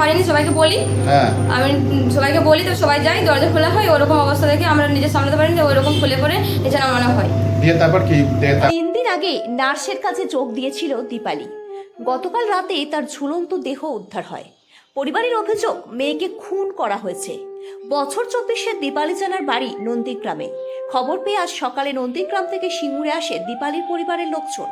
পারিনি সবাইকে বলি। হ্যাঁ। আমি সবাইকে বলি তো সবাই যাই দরজা খোলা হয় ওরকম অবস্থা দেখে আমরা নিজে সামলাতে পারিনি ওরকম ওইরকম খুলে পরে এছাড়া নামানো হয়। দিয়ে তারপর কি? তিন দিন আগে নার্সের কাছে চোখ দিয়েছিল দীপালি। গতকাল রাতে তার ঝুলন্ত দেহ উদ্ধার হয়। পরিবারের অভিযোগ মেয়েকে খুন করা হয়েছে। বছর চব্বিশের দীপালি জানার বাড়ি নন্দীগ্রামে। খবর পেয়ে আজ সকালে নন্দীগ্রাম থেকে সিঙ্গুরে আসে দীপালির পরিবারের লোকজন।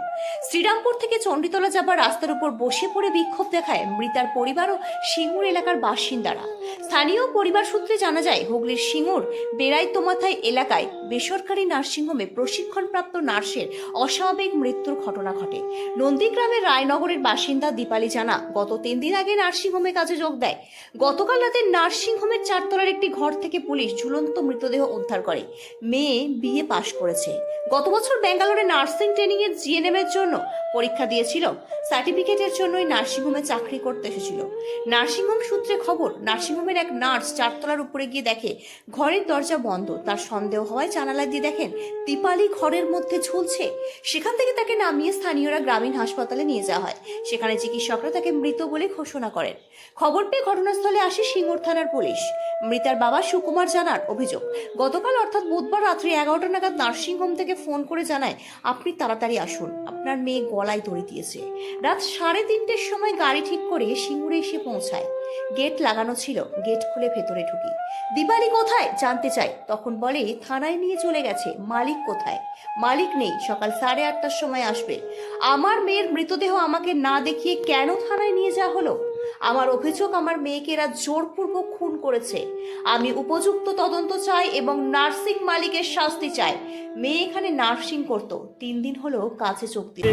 শ্রীরামপুর থেকে চণ্ডীতলা যাবার রাস্তার উপর বসে পড়ে বিক্ষোভ দেখায় মৃতার পরিবার ও সিঙ্গুর এলাকার বাসিন্দারা। স্থানীয় পরিবার সূত্রে জানা যায়, হুগলির সিঙ্গুর বেড়াইতোমাথায় এলাকায় বেসরকারি নার্সিংহোমে প্রশিক্ষণপ্রাপ্ত নার্সের অস্বাভাবিক মৃত্যুর ঘটনা ঘটে। নন্দীগ্রামের রায়নগরের বাসিন্দা দীপালি জানা, গত তিন দিন আগে নার্সিংহোমে কাজে যোগ দেয়। গতকাল রাতে নার্সিংহোমের চারতলার একটি ঘর থেকে পুলিশ ঝুলন্ত মৃতদেহ উদ্ধার করে। মেয়ে বিয়ে পাশ করেছে। গত বছর ব্যাঙ্গালোরে নার্সিং ট্রেনিং এর জিএনএম এর জন্য পরীক্ষা দিয়েছিল। সার্টিফিকেটের জন্যই নার্সিংহোমে চাকরি করতে এসেছিল। নার্সিংহোম সূত্রে খবর, নার্সিংহোমের এক নার্স চারতলার উপরে গিয়ে দেখে, ঘরের দরজা বন্ধ। তার সন্দেহ হওয়ায় জানালা দিয়ে দেখেন দীপালি ঘরের মধ্যে ঝুলছে। সেখান থেকে তাকে নামিয়ে স্থানীয়রা গ্রামীণ হাসপাতালে নিয়ে যাওয়া হয়। সেখানে চিকিৎসকরা তাকে মৃত বলে ঘোষণা করেন। খবর পেয়ে ঘটনাস্থলে আসে সিঙ্গুর থানার পুলিশ। মৃতার বাবা সুকুমার জানার অভিযোগ। গতকাল অর্থাৎ বুধবার রাত্রি এগারোটা নাগাদ নার্সিংহোম থেকে ফোন করে জানায়, আপনি তাড়াতাড়ি আসুন। আপনার মেয়ে গলায় দড়ি দিয়েছে। রাত সাড়ে তিনটের সময় গাড়ি ঠিক করে সিঙ্গুরে এসে পৌঁছায়। গেট লাগানো ছিল। গেট খুলে ভেতরে ঢুকি। দিপালি কোথায়? জানতে চাই। তখন বলে, থানায় নিয়ে চলে গেছে। মালিক কোথায়? মালিক নেই। সকাল সাড়ে আটটার সময় আসবে। আমার মেয়ের মৃতদেহ আমাকে না দেখিয়ে কেন থানায় নিয়ে যাওয়া হলো? আমার অভিযোগ আমার মেয়েকে এরা জোরপূর্বক খুন করেছে। আমি উপযুক্ত তদন্ত চাই এবং নার্সিং মালিকের শাস্তি চাই। মেয়ে এখানে নার্সিং করত। তিন দিন হলো কাছে চোখ দিল।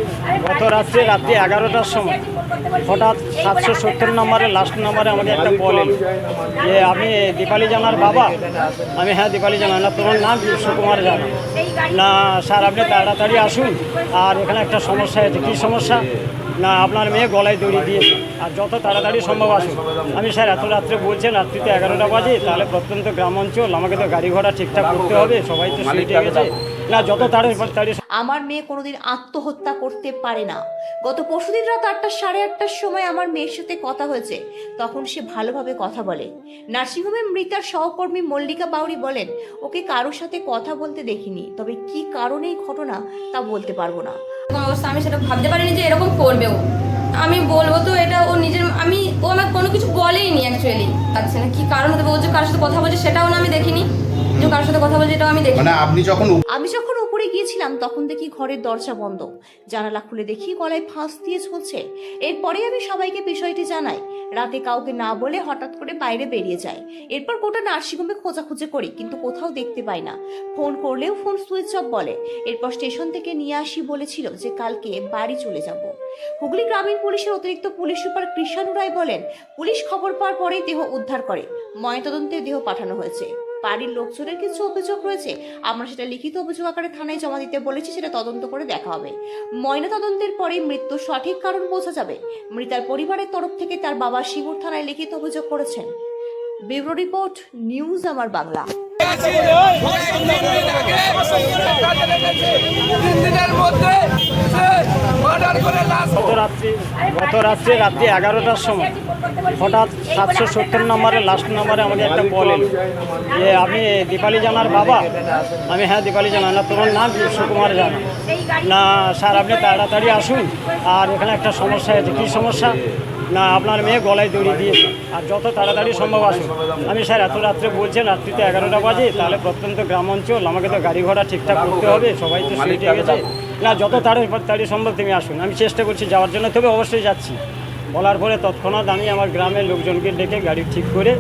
গত রাত্রে রাত্রি এগারোটার সময় হঠাৎ সাতশো সত্তর নম্বরে লাস্ট নম্বরে আমাকে একটা কল যে আমি দীপালি জানার বাবা? আমি হ্যাঁ দীপালি জানা না, তোমার নাম? সুকুমার জানা না, স্যার, আপনি তাড়াতাড়ি আসুন। আর এখানে একটা সমস্যা আছে। কী সমস্যা? না আপনার মেয়ে গলায় দড়ি দিয়েছে। আর যত তাড়াতাড়ি সম্ভব আসুন। আমি স্যার এত রাত্রে বলছেন রাত্রিতে এগারোটা বাজে তাহলে প্রত্যন্ত গ্রাম অঞ্চল আমাকে তো গাড়ি ঘোড়া ঠিকঠাক করতে হবে সবাই তো সিটে গেছে। না যত তাড়াতাড়ি আমার মেয়ে কোনোদিন আত্মহত্যা করতে পারে না। গত পরশুদিন রাত আটটা সাড়ে আটটার সময় আমার মেয়ের সাথে কথা হয়েছে। তখন সে ভালোভাবে কথা বলে। নার্সিংহোমে মৃতার সহকর্মী মল্লিকা বাউরি বলেন ওকে কারোর সাথে কথা বলতে দেখিনি। তবে কি কারণে এই ঘটনা তা বলতে পারব না। অবস্থা আমি সেটা ভাবতে পারিনি যে এরকম করবে ও আমি বলব তো এটা ও নিজের, আমি, ও আমার কোনো কিছু বলেইনি অ্যাকচুয়ালি আচ্ছা না কি কারণ হতে পারে? ও যে কারোর সাথে কথা বলছে সেটাও না আমি দেখিনি। যে কারোর সাথে কথা বলছে এটাও আমি দেখিনি। মানে আপনি যখন আমি যখন উপরে গিয়েছিলাম তখন দেখি ঘরের দরজা বন্ধ। জানালা খুলে দেখি গলায় ফাঁস দিয়ে ঝুলছে। এরপরে আমি সবাইকে বিষয়টি জানাই। রাতে কাউকে না বলে হঠাৎ করে বাইরে বেরিয়ে যায় এরপর গোটা নার্সিংহোমে খোঁজাখুঁজি করি কিন্তু কোথাও দেখতে পাই না। ফোন করলেও ফোন সুইচ অফ বলে। এরপর স্টেশন থেকে নিয়ে আসি বলেছিল যে কালকে বাড়ি চলে যাব। হুগলি গ্রামীণ পুলিশের অতিরিক্ত পুলিশ সুপার কৃষাণু রায় বলেন পুলিশ খবর পাওয়ার পরেই দেহ উদ্ধার করে ময়নাতদন্তে দেহ পাঠানো হয়েছে বাড়ির লোকজনের কিছু অভিযোগ রয়েছে আমরা সেটা লিখিত অভিযোগ আকারে থানায় জমা দিতে বলেছি সেটা তদন্ত করে দেখা হবে ময়না তদন্তের পরে মৃত্যুর সঠিক কারণ বোঝা যাবে মৃতার পরিবারের তরফ থেকে তার বাবা শিবুর থানায় লিখিত অভিযোগ করেছেন ব্যুরো রিপোর্ট নিউজ আমার বাংলা তিন দিনের মধ্যে গত রাত্রি, গত রাত্রে, রাত্রি এগারোটার সময় হঠাৎ সাতশো সত্তর নম্বরে লাস্ট নম্বরে আমাকে একটা কল যে, আমি দীপালি জানার বাবা? আমি হ্যাঁ দীপালি জানা না, তোমার নাম? সুকুমার জানা না, স্যার, আপনি তাড়াতাড়ি আসুন। আর এখানে একটা সমস্যা আছে। কী সমস্যা? না, আপনার মেয়ে গলায় দড়ি দিয়েছে। আর যত তাড়াতাড়ি সম্ভব আসুন। আমি, স্যার, এত রাত্রে বলছেন রাত্রিতে এগারোটা বাজে, তাহলে প্রত্যন্ত গ্রাম অঞ্চল আমাকে গাড়ি ঘোড়া ঠিকঠাক করতে হবে সবাই তো সিটে গেছে না যত তাড়াতাড়ি সম্ভব তুমি আসুন। আমি চেষ্টা করছি যাওয়ার জন্য তবে অবশ্যই যাচ্ছি। বলার পরে তৎক্ষণাৎ আমি আমার গ্রামের লোকজনকে ডেকে গাড়ি ঠিক করে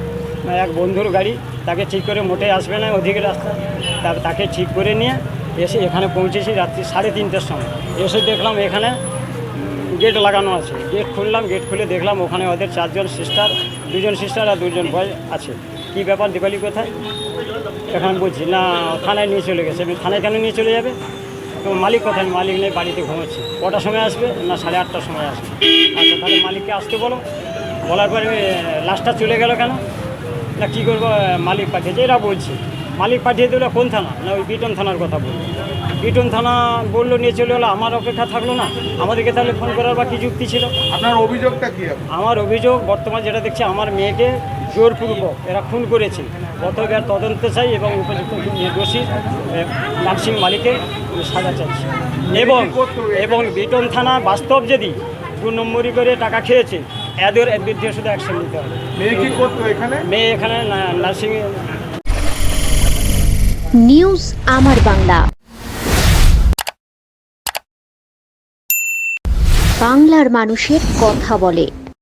এক বন্ধুর গাড়ি তাকে ঠিক করে মোটে আসবে না ওদিকে রাস্তা তার তাকে ঠিক করে নিয়ে এসে এখানে পৌঁছেছি রাত্রি সাড়ে তিনটের সময়। এসে দেখলাম এখানে গেট লাগানো আছে। গেট খুললাম গেট খুলে দেখলাম ওখানে ওদের চারজন সিস্টার দুজন সিস্টার আর দুজন বয় আছে। কি ব্যাপার দীপালি কোথায়? এখানে বলছি না থানায় নিয়ে চলে গেছে। আমি থানায় কেন নিয়ে চলে যাবে? তো মালিক কোথায়? মালিক নেই বাড়িতে ঘুমাচ্ছে। কটার সময় আসবে? না সাড়ে আটটার সময় আসবে। আচ্ছা তাহলে মালিককে আসতে বলো। বলার পরে লাস্টটা চলে গেল কেন? না কী করব? মালিক পাঠিয়েছে এরা বলছে মালিক পাঠিয়ে দিল কোন থানা? না ওই বিটন থানার কথা বলব বিটন থানা বলল নিয়ে চলে এলো আমার অপেক্ষা থাকল না। আমাদেরকে তাহলে ফোন করার বা কি যুক্তি ছিল? আপনার অভিযোগটা কি? আমার অভিযোগ বর্তমান যেটা দেখছি আমার মেয়েকে জোরপূর্বক এরা খুন করেছে গতকাল তদন্ত চাই এবং উপযুক্ত দোষী নার্সিং মালিকের সাজা চাইছি। এবং এবং বিটন থানা বাস্তব যদি দু নম্বরই করে টাকা খেয়েছে এদের বিরুদ্ধে শুধু অ্যাকশন নিতে হবে। মেয়ে এখানে? মেয়ে এখানে নার্সিং নিউজ আমার বাংলা। বাংলার মানুষের কথা বলে।